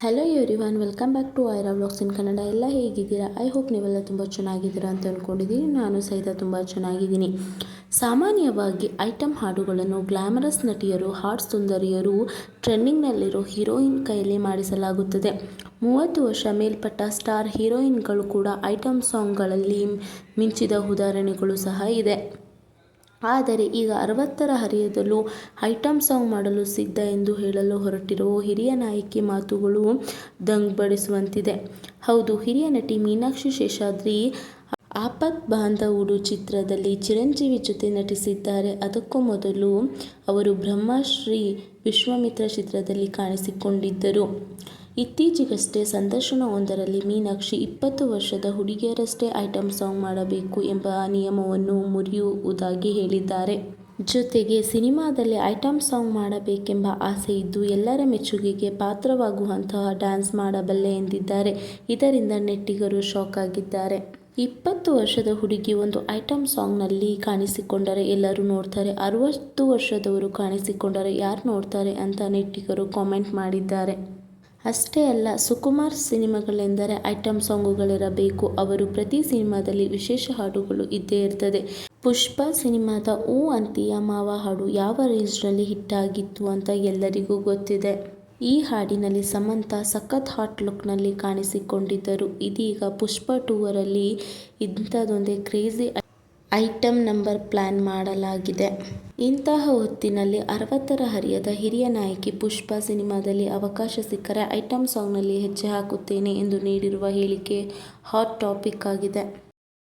Hello everyone welcome back to Aira vlogs in Kannada ಎಲ್ಲ ಹೇಗಿದ್ದೀರಾ? I hope ನೀವೆಲ್ಲ ತುಂಬ ಚೆನ್ನಾಗಿದ್ದೀರಾ ಅಂತ ಅಂದ್ಕೊಂಡಿದ್ದೀನಿ ನಾನು ಸಹಿತ ತುಂಬ ಚೆನ್ನಾಗಿದ್ದೀನಿ. ಸಾಮಾನ್ಯವಾಗಿ ಐಟಮ್ ಹಾಡುಗಳನ್ನು ಗ್ಲಾಮರಸ್ ನಟಿಯರು ಹಾಟ್ ಸುಂದರಿಯರು ಟ್ರೆಂಡಿಂಗ್ನಲ್ಲಿರೋ ಹೀರೋಯಿನ್ ಕೈಯಲ್ಲಿ ಮಾಡಿಸಲಾಗುತ್ತದೆ. ಮೂವತ್ತು ವರ್ಷ ಮೇಲ್ಪಟ್ಟ ಸ್ಟಾರ್ ಹೀರೋಯಿನ್ಗಳು ಕೂಡ ಐಟಮ್ ಸಾಂಗ್ಗಳಲ್ಲಿ ಮಿಂಚಿದ ಉದಾಹರಣೆಗಳು ಸಹ ಇದೆ. ಆದರೆ ಈಗ ಅರವತ್ತರ ಹರಿಯದಲ್ಲೂ ಐಟಮ್ ಸಾಂಗ್ ಮಾಡಲು ಸಿದ್ಧ ಎಂದು ಹೇಳಲು ಹೊರಟಿರುವ ಹಿರಿಯ ನಾಯಕಿ ಮಾತುಗಳು ದಂಗ್ಬಡಿಸುವಂತಿದೆ. ಹೌದು, ಹಿರಿಯ ನಟಿ ಮೀನಾಕ್ಷಿ ಶೇಷಾದ್ರಿ ಆಪತ್ ಬಾಂಧವುಡು ಚಿತ್ರದಲ್ಲಿ ಚಿರಂಜೀವಿ ಜೊತೆ ನಟಿಸಿದ್ದಾರೆ. ಅದಕ್ಕೂ ಮೊದಲು ಅವರು ಬ್ರಹ್ಮಶ್ರೀ ವಿಶ್ವಾಮಿತ್ರ ಚಿತ್ರದಲ್ಲಿ ಕಾಣಿಸಿಕೊಂಡಿದ್ದರು. ಇತ್ತೀಚೆಗಷ್ಟೇ ಸಂದರ್ಶನವೊಂದರಲ್ಲಿ ಮೀನಾಕ್ಷಿ ಇಪ್ಪತ್ತು ವರ್ಷದ ಹುಡುಗಿಯರಷ್ಟೇ ಐಟಂ ಸಾಂಗ್ ಮಾಡಬೇಕು ಎಂಬ ನಿಯಮವನ್ನು ಮುರಿಯುವುದಾಗಿ ಹೇಳಿದ್ದಾರೆ. ಜೊತೆಗೆ ಸಿನಿಮಾದಲ್ಲಿ ಐಟಂ ಸಾಂಗ್ ಮಾಡಬೇಕೆಂಬ ಆಸೆ ಇದ್ದು ಎಲ್ಲರ ಮೆಚ್ಚುಗೆಗೆ ಪಾತ್ರವಾಗುವಂತಹ ಡ್ಯಾನ್ಸ್ ಮಾಡಬಲ್ಲೆ ಎಂದಿದ್ದಾರೆ. ಇದರಿಂದ ನೆಟ್ಟಿಗರು ಶಾಕ್ ಆಗಿದ್ದಾರೆ ಇಪ್ಪತ್ತು ವರ್ಷದ ಹುಡುಗಿ ಒಂದು ಐಟಮ್ ಸಾಂಗ್ನಲ್ಲಿ ಕಾಣಿಸಿಕೊಂಡರೆ ಎಲ್ಲರೂ ನೋಡ್ತಾರೆ. ಅರವತ್ತು ವರ್ಷದವರು ಕಾಣಿಸಿಕೊಂಡರೆ ಯಾರು ನೋಡ್ತಾರೆ ಅಂತ ನೆಟ್ಟಿಗರು ಕಾಮೆಂಟ್ ಮಾಡಿದ್ದಾರೆ. ಅಷ್ಟೇ ಅಲ್ಲ, ಸುಕುಮಾರ್ ಸಿನಿಮಾಗಳೆಂದರೆ ಐಟಮ್ ಸಾಂಗುಗಳಿರಬೇಕು. ಅವರು ಪ್ರತಿ ಸಿನಿಮಾದಲ್ಲಿ ವಿಶೇಷ ಹಾಡುಗಳು ಇದ್ದೇ ಇರ್ತದೆ. ಪುಷ್ಪ ಸಿನಿಮಾದ ಓ ಅಂತೀಯ ಮಾವ ಹಾಡು ಯಾವ ರೇಂಜ್ನಲ್ಲಿ ಹಿಟ್ ಆಗಿತ್ತು ಅಂತ ಎಲ್ಲರಿಗೂ ಗೊತ್ತಿದೆ. ಈ ಹಾಡಿನಲ್ಲಿ ಸಮಂತ ಸಖತ್ ಹಾಟ್ ಲುಕ್ನಲ್ಲಿ ಕಾಣಿಸಿಕೊಂಡಿದ್ದರು. ಇದೀಗ ಪುಷ್ಪ ಟೂವರಲ್ಲಿ ಇಂಥದ್ದೊಂದೇ ಕ್ರೇಜಿ ಐಟಮ್ ನಂಬರ್ ಪ್ಲಾನ್ ಮಾಡಲಾಗಿದೆ. ಇಂತಹ ಹೊತ್ತಿನಲ್ಲಿ ಅರವತ್ತರ ಹರಿಯದ ಹಿರಿಯ ನಾಯಕಿ ಪುಷ್ಪ ಸಿನಿಮಾದಲ್ಲಿ ಅವಕಾಶ ಸಿಕ್ಕರೆ ಐಟಂ ಸಾಂಗ್ನಲ್ಲಿ ಹೆಜ್ಜೆ ಹಾಕುತ್ತೇನೆ ಎಂದು ನೀಡಿರುವ ಹೇಳಿಕೆ ಹಾಟ್ ಟಾಪಿಕ್ ಆಗಿದೆ.